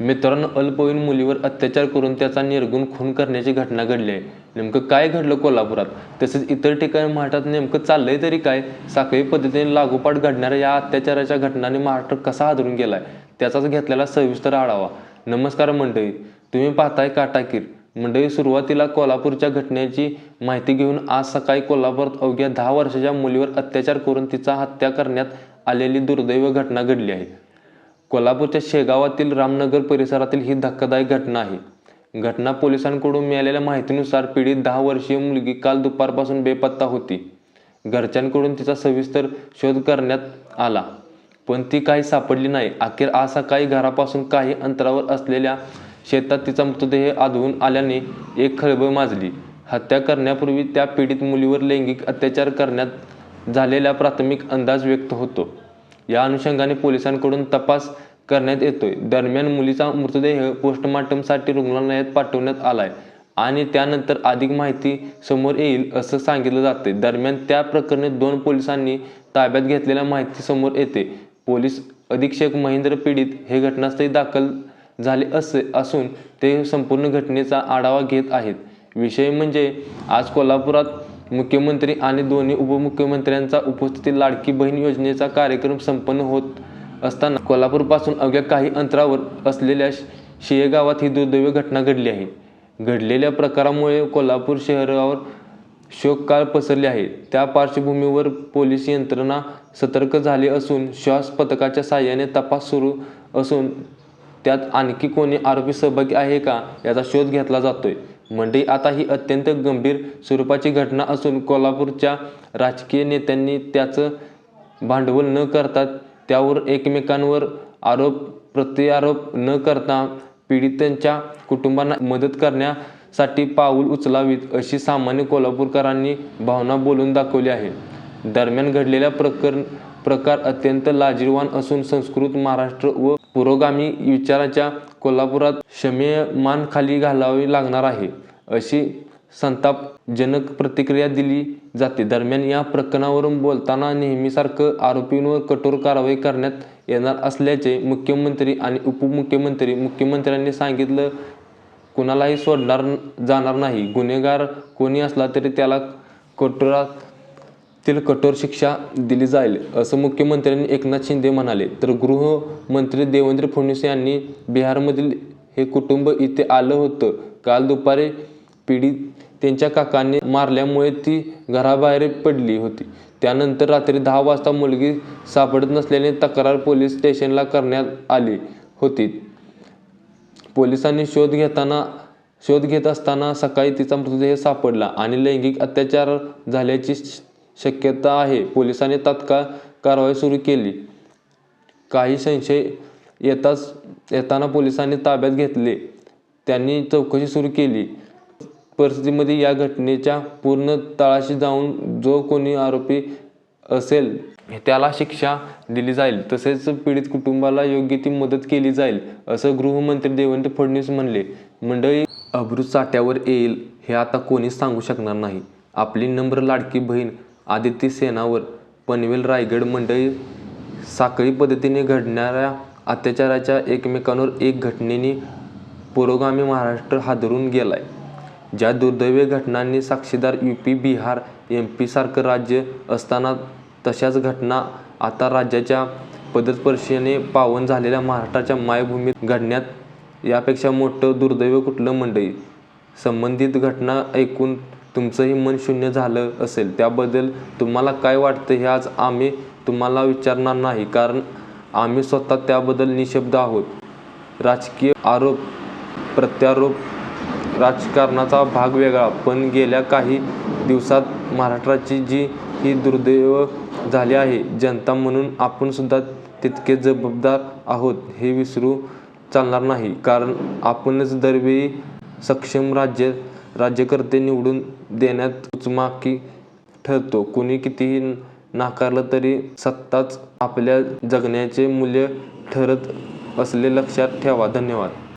मित्रांनो अल्पवयीन मुलीवर अत्याचार करून त्याचा निर्गुण खून करण्याची घटना घडली आहे. नेमकं काय घडलं कोल्हापुरात? तसेच इतर ठिकाणी महाराष्ट्रात नेमकं चाललंय तरी काय? साखळी पद्धतीने लागोपाठ घडणाऱ्या या अत्याचाराच्या घटनांनी महाराष्ट्र कसा हादरून गेलाय? त्याचाच घेतलेला सविस्तर आढावा. नमस्कार मंडळी तुम्ही पाहताय काटाकीर. मंडळी सुरुवातीला कोल्हापूरच्या घटनेची माहिती घेऊन आज सकाळी कोल्हापुरात अवघ्या दहा वर्षाच्या मुलीवर अत्याचार करून तिचा हत्या करण्यात आलेली दुर्दैव घटना घडली आहे. कोल्हापूरच्या शेगावातील रामनगर परिसरातील ही धक्कादायक घटना आहे. घटना पोलिसांकडून मिळालेल्या माहितीनुसार पीडित दहा वर्षीय मुलगी काल दुपारपासून बेपत्ता होती. घरच्यांकडून तिचा सविस्तर शोध करण्यात आला. पण ती काही सापडली नाही. अखेर आज सकाळी घरापासून काही अंतरावर असलेल्या शेतात तिचा मृतदेह आढळून आल्याने एक खळबळ माजली. हत्या करण्यापूर्वी त्या पीडित मुलीवर लैंगिक अत्याचार करण्यात झालेला प्राथमिक अंदाज व्यक्त होतो. या अनुषंगाने पोलिसांकडून तपास करण्यात येतोय. दरम्यान मुलीचा मृतदेह पोस्टमार्टमसाठी रुग्णालयात पाठवण्यात आलाय आणि त्यानंतर अधिक माहिती समोर येईल असं सांगितलं जाते दरम्यान त्या प्रकरणी दोन पोलिसांनी ताब्यात घेतलेल्या माहिती समोर येते. पोलीस अधीक्षक महेंद्र पीडित हे घटनास्थळी दाखल झाले असे असून ते संपूर्ण घटनेचा आढावा घेत आहेत. विषय म्हणजे आज कोल्हापुरात मुख्यमंत्री आणि दोन्ही उपमुख्यमंत्र्यांचा उपस्थितीत लाडकी बहीण योजनेचा कार्यक्रम संपन्न होत असताना कोल्हापूरपासून अवघ्या काही अंतरावर असलेल्या शिये गावात ही दुर्दैवी घटना घडली आहे. घडलेल्या प्रकारामुळे कोल्हापूर शहरावर शोककाळ पसरले आहे. त्या पार्श्वभूमीवर पोलीस यंत्रणा सतर्क झाली असून श्वास पथकाच्या साह्याने तपास सुरू असून त्यात आणखी कोणी आरोपी सहभागी आहे का याचा शोध घेतला जातोय. मंडई आता ही अत्यंत गंभीर स्वरूपाची घटना असून कोल्हापूरच्या राजकीय नेत्यांनी त्याचं भांडवल न करता त्यावर एकमेकांवर आरोप प्रत्यारोप न करता पीडितांच्या कुटुंबांना मदत करण्यासाठी पाऊल उचलावीत अशी सामान्य कोल्हापूरकरांनी भावना बोलून दाखवली आहे. दरम्यान घडलेल्या प्रकरण प्रकार अत्यंत लाजीरवान असून संस्कृत महाराष्ट्र व पुरोगामी विचाराच्या कोल्हापुरात क्षमेय मान खाली घालावी लागणार आहे अशी संतापजनक प्रतिक्रिया दिली जाते. दरम्यान या प्रकरणावरून बोलताना नेहमीसारखं आरोपींवर कठोर कारवाई करण्यात येणार असल्याचे मुख्यमंत्री आणि उपमुख्यमंत्री मुख्यमंत्र्यांनी सांगितलं. कुणालाही सोडणार जाणार नाही. गुन्हेगार कोणी असला तरी त्याला कठोरात तील कठोर शिक्षा दिली जाईल. असं मुख्यमंत्र्यांनी एकनाथ शिंदे म्हणाले. तर गृहमंत्री देवेंद्र फडणवीस यांनी बिहारमधील हे कुटुंब इथे आलं होतं. काल दुपारी पीडित त्यांच्या काकांनी मारल्यामुळे ती घराबाहेर पडली होती. त्यानंतर रात्री दहा वाजता मुलगी सापडत नसल्याने तक्रार पोलीस स्टेशनला करण्यात आली होती. पोलिसांनी शोध घेताना शोध घेत असताना सकाळी तिचा मृतदेह सापडला आणि लैंगिक अत्याचार झाल्याची शक्यता आहे. पोलिसांनी तात्काळ कारवाई सुरू केली. काही संशय येताच येताना पोलिसांनी ताब्यात घेतले. त्यांनी चौकशी सुरू केली. परिस्थितीमध्ये या घटनेच्या पूर्ण तळाशी जाऊन जो कोणी आरोपी असेल त्याला शिक्षा दिली जाईल. तसेच पीडित कुटुंबाला योग्य ती मदत केली जाईल असं गृहमंत्री देवेंद्र फडणवीस म्हणले. मंडळी अब्रू चाट्यावर येईल हे आता कोणीच सांगू शकणार नाही. आपली नम्र लाडकी बहीण आदित्य सेनावर पनवेल रायगड मंडळी साखळी पद्धतीने घडणाऱ्या अत्याचाराच्या एकमेकांवर एक घटनेने पुरोगामी महाराष्ट्र हादरून गेलाय. ज्या दुर्दैवी घटनांनी साक्षीदार यू पी बिहार एम पीसारखं राज्य असताना तशाच घटना आता राज्याच्या पदस्पर्शीने पावन झालेल्या महाराष्ट्राच्या मायभूमीत घडण्यात यापेक्षा मोठं दुर्दैव कुठलं मंडळी संबंधित घटना ऐकून तुमचंही मन शून्य झालं असेल त्याबद्दल तुम्हाला काय वाटतं हे आज आम्ही तुम्हाला विचारणार नाही कारण आम्ही स्वतः त्याबद्दल निशब्द आहोत. राजकीय आरोप प्रत्यारोप राजकारणाचा भाग वेगळा पण गेल्या काही दिवसात महाराष्ट्राची जी ही दुर्दैव झाली आहे जनता म्हणून आपण सुद्धा तितके जबाबदार आहोत हे विसरू चालणार नाही कारण आपणच दरवेळी सक्षम राज्य राज्यकर्ते निवडून देण्यात उचमाकी ठरतो. कुणी कितीही नाकारलं तरी सत्ताच आपल्या जगण्याचे मूल्य ठरत असले लक्षात ठेवा. धन्यवाद.